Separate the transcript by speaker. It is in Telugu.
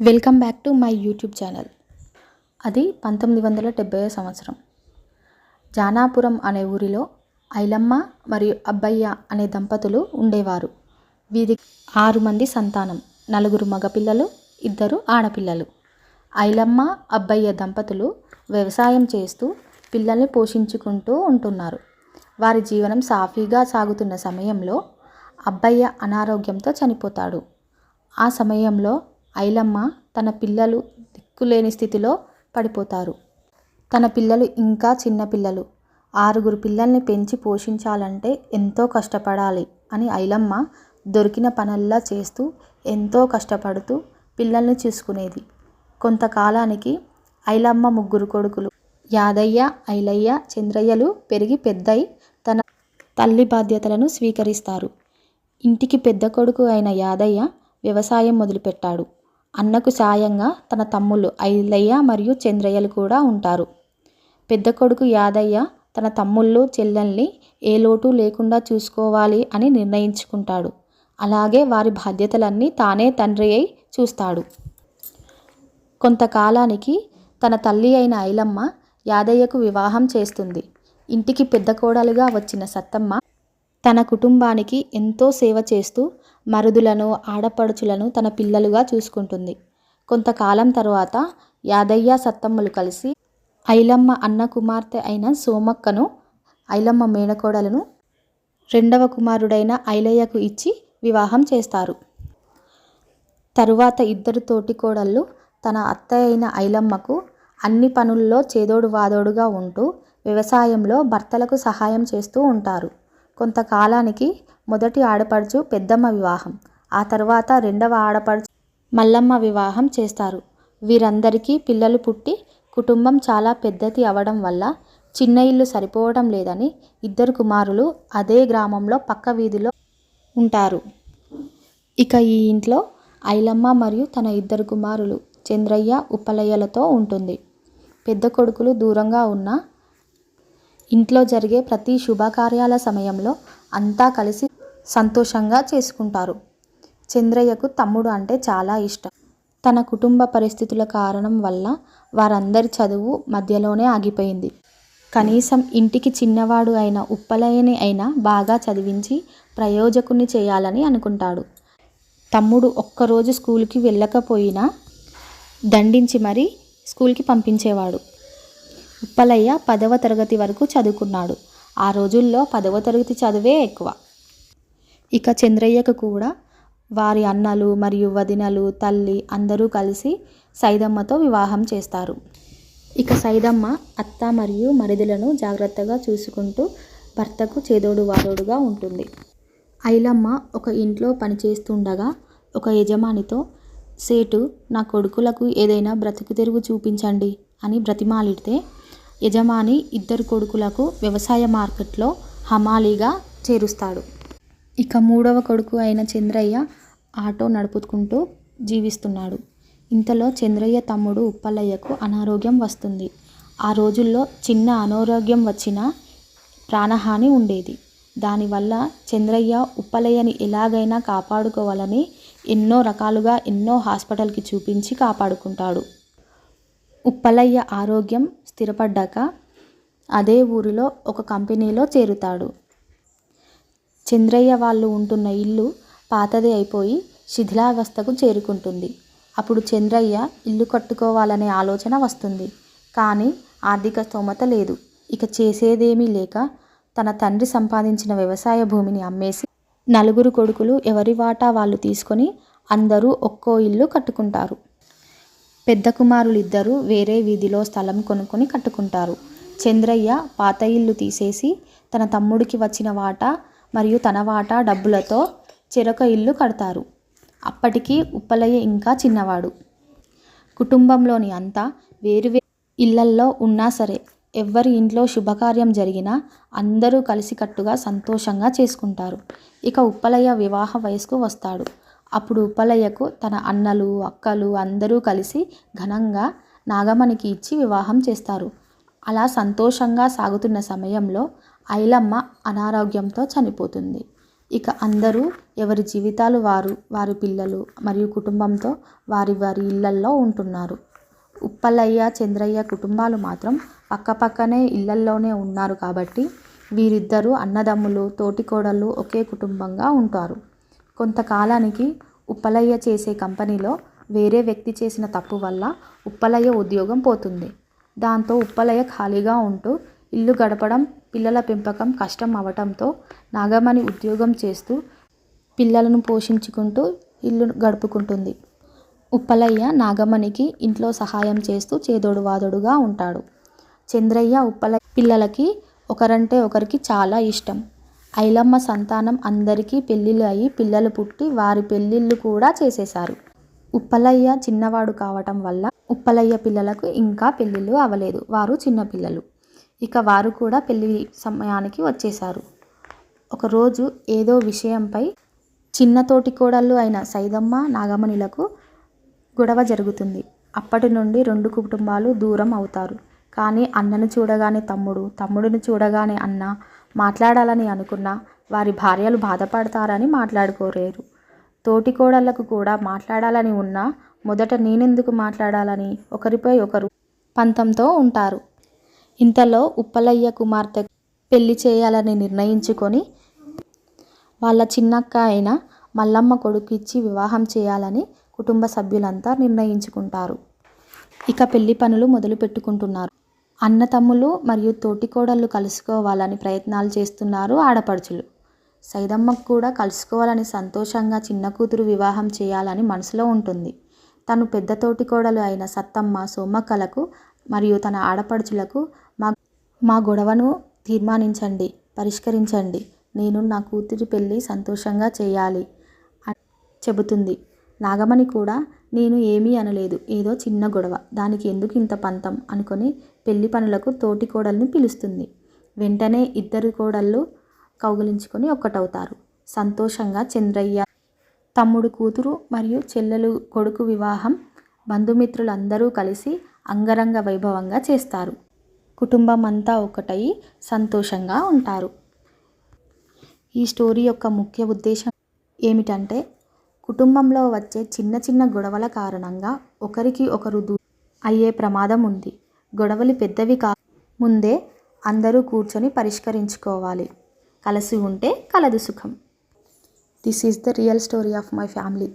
Speaker 1: Welcome back to my YouTube channel. అది పంతొమ్మిది వందల డెబ్బై సంవత్సరం. జానాపురం అనే ఊరిలో ఐలమ్మ మరియు అబ్బయ్య అనే దంపతులు ఉండేవారు. వీరి ఆరు మంది సంతానం. నలుగురు మగపిల్లలు ఇద్దరు ఆడపిల్లలు. ఐలమ్మ అబ్బయ్య దంపతులు వ్యవసాయం చేస్తూ పిల్లల్ని పోషించుకుంటూ ఉంటున్నారు. వారి జీవనం సాఫీగా సాగుతున్న సమయంలో అబ్బయ్య అనారోగ్యంతో చనిపోతాడు. ఆ సమయంలో ఐలమ్మ తన పిల్లలు దిక్కులేని స్థితిలో పడిపోతారు. తన పిల్లలు ఇంకా చిన్నపిల్లలు ఆరుగురు పిల్లల్ని పెంచి పోషించాలంటే ఎంతో కష్టపడాలి అని ఐలమ్మ దొరికిన పనల్లా చేస్తూ ఎంతో కష్టపడుతూ పిల్లల్ని చూసుకునేది. కొంతకాలానికి ఐలమ్మ ముగ్గురు కొడుకులు యాదయ్య ఐలయ్య చంద్రయ్యలు పెరిగి పెద్దయి తన తల్లి బాధ్యతలను స్వీకరిస్తారు. ఇంటికి పెద్ద కొడుకు అయిన యాదయ్య వ్యవసాయం మొదలుపెట్టాడు. అన్నకు సాయంగా తన తమ్ముళ్ళు ఐలయ్య మరియు చంద్రయ్యలు కూడా ఉంటారు. పెద్ద కొడుకు యాదయ్య తన తమ్ముళ్ళు చెల్లెల్ని ఏ లోటు లేకుండా చూసుకోవాలి అని నిర్ణయించుకుంటాడు. అలాగే వారి బాధ్యతలన్నీ తానే తండ్రి అయి చూస్తాడు. కొంతకాలానికి తన తల్లి అయిన ఐలమ్మ యాదయ్యకు వివాహం చేస్తుంది. ఇంటికి పెద్ద కోడలుగా వచ్చిన సత్తమ్మ తన కుటుంబానికి ఎంతో సేవ చేస్తూ మరుదులను ఆడపడుచులను తన పిల్లలుగా చూసుకుంటుంది. కొంతకాలం తరువాత యాదయ్య సత్తమ్మలు కలిసి ఐలమ్మ అన్న కుమార్తె అయిన సోమక్కను ఐలమ్మ మేనకోడలను రెండవ కుమారుడైన ఐలయ్యకు ఇచ్చి వివాహం చేస్తారు. తరువాత ఇద్దరు తోటికోడళ్ళు తన అత్త అయిన ఐలమ్మకు అన్ని పనుల్లో చేదోడు వాదోడుగా ఉంటూ వ్యవసాయంలో భర్తలకు సహాయం చేస్తూ ఉంటారు. కొంతకాలానికి మొదటి ఆడపడుచు పెద్దమ్మ వివాహం. ఆ తర్వాత రెండవ ఆడపడుచు మల్లమ్మ వివాహం చేస్తారు. వీరందరికీ పిల్లలు పుట్టి కుటుంబం చాలా పెద్దది అవడం వల్ల చిన్న ఇల్లు సరిపోవడం లేదని ఇద్దరు కుమారులు అదే గ్రామంలో పక్క వీధిలో ఉంటారు. ఇక ఈ ఇంట్లో ఐలమ్మ మరియు తన ఇద్దరు కుమారులు చంద్రయ్య ఉప్పలయ్యలతో ఉంటుంది. పెద్ద కొడుకులు దూరంగా ఉన్న ఇంట్లో జరిగే ప్రతి శుభకార్యాల సమయంలో అంతా కలిసి సంతోషంగా చేసుకుంటారు. చంద్రయ్యకు తమ్ముడు అంటే చాలా ఇష్టం. తన కుటుంబ పరిస్థితుల కారణం వల్ల వారందరి చదువు మధ్యలోనే ఆగిపోయింది. కనీసం ఇంటికి చిన్నవాడు అయిన ఉప్పలయని అయినా బాగా చదివించి ప్రయోజకుని చేయాలని అనుకుంటాడు. తమ్ముడు ఒక్కరోజు స్కూల్కి వెళ్ళకపోయినా దండించి మరీ స్కూల్కి పంపించేవాడు. ఉప్పలయ్య పదవ తరగతి వరకు చదువుకున్నాడు. ఆ రోజుల్లో పదవ తరగతి చదువే ఎక్కువ. ఇక చంద్రయ్యకు కూడా వారి అన్నలు మరియు వదినలు తల్లి అందరూ కలిసి సైదమ్మతో వివాహం చేస్తారు. ఇక సైదమ్మ అత్త మరియు మరిదులను జాగ్రత్తగా చూసుకుంటూ భర్తకు చేదోడు వాదోడుగా ఉంటుంది. ఐలమ్మ ఒక ఇంట్లో పనిచేస్తుండగా ఒక యజమానితో సేటు నా కొడుకులకు ఏదైనా బ్రతుకు తెరుగు చూపించండి అని బ్రతిమాలిడితే యజమాని ఇద్దరు కొడుకులకు వ్యవసాయ మార్కెట్లో హమాలీగా చేరుస్తాడు. ఇక మూడవ కొడుకు అయిన చంద్రయ్య ఆటో నడుపుకుంటూ జీవిస్తున్నాడు. ఇంతలో చంద్రయ్య తమ్ముడు ఉప్పలయ్యకు అనారోగ్యం వస్తుంది. ఆ రోజుల్లో చిన్న అనారోగ్యం వచ్చినా ప్రాణహాని ఉండేది. దానివల్ల చంద్రయ్య ఉప్పలయ్యని ఎలాగైనా కాపాడుకోవాలని ఎన్నో రకాలుగా ఎన్నో హాస్పిటల్కి చూపించి కాపాడుకుంటాడు. ఉప్పలయ్య ఆరోగ్యం స్థిరపడ్డాక అదే ఊరిలో ఒక కంపెనీలో చేరుతాడు. చంద్రయ్య వాళ్ళు ఉంటున్న ఇల్లు పాతది అయిపోయి శిథిలావస్థకు చేరుకుంటుంది. అప్పుడు చంద్రయ్య ఇల్లు కట్టుకోవాలనే ఆలోచన వస్తుంది. కానీ ఆర్థిక స్తోమత లేదు. ఇక చేసేదేమీ లేక తన తండ్రి సంపాదించిన వ్యవసాయ భూమిని అమ్మేసి నలుగురు కొడుకులు ఎవరి వాటా వాళ్ళు తీసుకొని అందరూ ఒక్కో ఇల్లు కట్టుకుంటారు. పెద్ద కుమారులు వేరే వీధిలో స్థలం కొనుక్కొని కట్టుకుంటారు. చంద్రయ్య పాత ఇల్లు తీసేసి తన తమ్ముడికి వచ్చిన వాటా మరియు తన వాటా డబ్బులతో చెరొక ఇల్లు కడతారు. అప్పటికి ఉప్పలయ్య ఇంకా చిన్నవాడు. కుటుంబంలోని అంతా వేరువే ఇళ్ళల్లో ఉన్నా సరే ఎవ్వరి ఇంట్లో శుభకార్యం జరిగినా అందరూ కలిసికట్టుగా సంతోషంగా చేసుకుంటారు. ఇక ఉప్పలయ్య వివాహ వయసుకు వస్తాడు. అప్పుడు ఉప్పలయ్యకు తన అన్నలు అక్కలు అందరూ కలిసి ఘనంగా నాగమణికి ఇచ్చి వివాహం చేస్తారు. అలా సంతోషంగా సాగుతున్న సమయంలో ఐలమ్మ అనారోగ్యంతో చనిపోతుంది. ఇక అందరూ ఎవరి జీవితాలు వారు వారి పిల్లలు మరియు కుటుంబంతో వారి వారి ఇళ్ళల్లో ఉంటున్నారు. ఉప్పలయ్య చంద్రయ్య కుటుంబాలు మాత్రం పక్కపక్కనే ఇళ్ళల్లోనే ఉన్నారు కాబట్టి వీరిద్దరూ అన్నదమ్ములు తోటికోడళ్ళు ఒకే కుటుంబంగా ఉంటారు. కొంతకాలానికి ఉప్పలయ్య చేసే కంపెనీలో వేరే వ్యక్తి చేసిన తప్పు వల్ల ఉప్పలయ్య ఉద్యోగం పోతుంది. దాంతో ఉప్పలయ్య ఖాళీగా ఉంటూ ఇల్లు గడపడం పిల్లల పెంపకం కష్టం అవటంతో నాగమణి ఉద్యోగం చేస్తూ పిల్లలను పోషించుకుంటూ ఇల్లు గడుపుకుంటుంది. ఉప్పలయ్య నాగమణికి ఇంట్లో సహాయం చేస్తూ చేదోడు వాదోడుగా ఉంటాడు. చంద్రయ్య ఉప్పలయ్య పిల్లలకి ఒకరంటే ఒకరికి చాలా ఇష్టం. ఐలమ్మ సంతానం అందరికీ పెళ్ళిళ్ళు అయ్యి పిల్లలు పుట్టి వారి పెళ్ళిళ్ళు కూడా చేసేశారు. ఉప్పలయ్య చిన్నవాడు కావటం వల్ల ఉప్పలయ్య పిల్లలకు ఇంకా పెళ్ళిళ్ళు అవ్వలేదు. వారు చిన్నపిల్లలు ఇక వారు కూడా పెళ్ళి సమయానికి వచ్చేశారు. ఒకరోజు ఏదో విషయంపై చిన్న తోటి కోడళ్ళు అయిన సైదమ్మ నాగమణిలకు గొడవ జరుగుతుంది. అప్పటి నుండి రెండు కుటుంబాలు దూరం అవుతారు. కానీ అన్నను చూడగానే తమ్ముడు తమ్ముడిని చూడగానే అన్న మాట్లాడాలని అనుకున్న వారి భార్యలు బాధపడతారని మాట్లాడుకోలేరు. తోటి కోడళ్ళకు కూడా మాట్లాడాలని ఉన్నా మొదట నేనెందుకు మాట్లాడాలని ఒకరిపై ఒకరు పంతంతో ఉంటారు. ఇంతలో ఉప్పలయ్య కుమార్తె పెళ్ళి చేయాలని నిర్ణయించుకొని వాళ్ళ చిన్నక్క అయిన మల్లమ్మ కొడుకు ఇచ్చి వివాహం చేయాలని కుటుంబ సభ్యులంతా నిర్ణయించుకుంటారు. ఇక పెళ్ళి పనులు మొదలు పెట్టుకుంటున్నారు అన్నతమ్ములు మరియు తోటికోడళ్ళు కలుసుకోవాలని ప్రయత్నాలు చేస్తున్నారు ఆడపడుచులు. సైదమ్మకు కూడా కలుసుకోవాలని సంతోషంగా చిన్న కూతురు వివాహం చేయాలని మనసులో ఉంటుంది. తను పెద్ద తోటికోడలు అయిన సత్తమ్మ సోమక్కలకు మరియు తన ఆడపడుచులకు మా మా గొడవను తీర్మానించండి పరిష్కరించండి. నేను నా కూతురి పెళ్ళి సంతోషంగా చేయాలి అని చెబుతుంది. నాగమణి కూడా నేను ఏమీ అనలేదు. ఏదో చిన్న గొడవ. దానికి ఎందుకు ఇంత పంతం? అనుకొని పెళ్ళి పనులకు తోటి కోడల్ని పిలుస్తుంది. వెంటనే ఇద్దరు కోడళ్ళు కౌగిలించుకొని ఒక్కటవుతారు. సంతోషంగా చంద్రయ్య తమ్ముడు కూతురు మరియు చెల్లెలు కొడుకు వివాహం బంధుమిత్రులందరూ కలిసి అంగరంగ వైభవంగా చేస్తారు. కుటుంబం అంతా ఒకటై సంతోషంగా ఉంటారు. ఈ స్టోరీ యొక్క ముఖ్య ఉద్దేశం ఏమిటంటే కుటుంబంలో వచ్చే చిన్న చిన్న గొడవల కారణంగా ఒకరికి ఒకరు దూ అయ్యే ప్రమాదం ఉంది. గొడవలు పెద్దవి కా ముందే అందరూ కూర్చొని పరిష్కరించుకోవాలి. కలిసి ఉంటే కలదు సుఖం. This is the real story of my family.